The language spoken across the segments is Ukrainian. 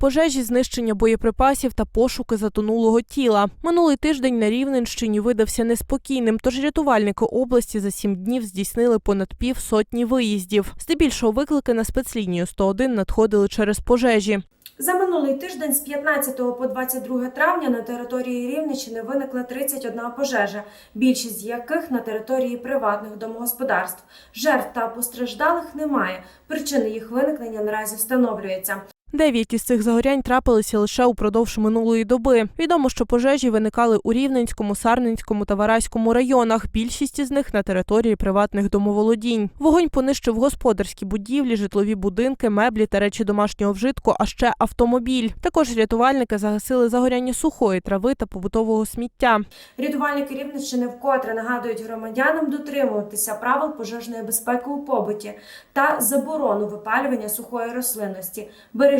Пожежі, знищення боєприпасів та пошуки затонулого тіла. Минулий тиждень на Рівненщині видався неспокійним, тож рятувальники області за сім днів здійснили понад пів сотні виїздів. Здебільшого виклики на спецлінію 101 надходили через пожежі. За минулий тиждень з 15 по 22 травня на території Рівненщини виникла 31 пожежа, більшість з яких на території приватних домогосподарств. Жертв та постраждалих немає. Причини їх виникнення наразі встановлюються. Дев'ять із цих загорянь трапилися лише упродовж минулої доби. Відомо, що пожежі виникали у Рівненському, Сарненському та Вараському районах. Більшість із них на території приватних домоволодінь. Вогонь понищив господарські будівлі, житлові будинки, меблі та речі домашнього вжитку, а ще автомобіль. Також рятувальники загасили загоряння сухої трави та побутового сміття. Рятувальники Рівненщини вкотре нагадують громадянам дотримуватися правил пожежної безпеки у побуті та заборону випалювання сухої рослинності. Бережіть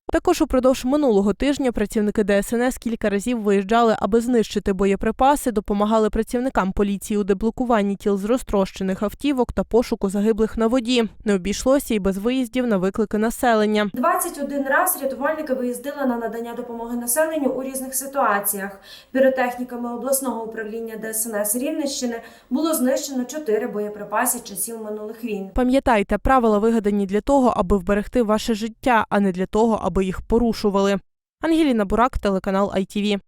Також упродовж минулого тижня працівники ДСНС кілька разів виїжджали, аби знищити боєприпаси, допомагали працівникам поліції у деблокуванні тіл з розтрощених автівок та пошуку загиблих на воді. Не обійшлося і без виїздів на виклики населення. 21 раз рятувальники виїздили на надання допомоги населенню у різних ситуаціях. Піротехніками обласного управління ДСНС Рівненщини було знищено 4 боєприпаси часів минулих війн. Пам'ятайте, правила вигадані для того, аби вберегти ваше життя, а не для того, аби їх порушували. Ангеліна Бурак, телеканал ITV.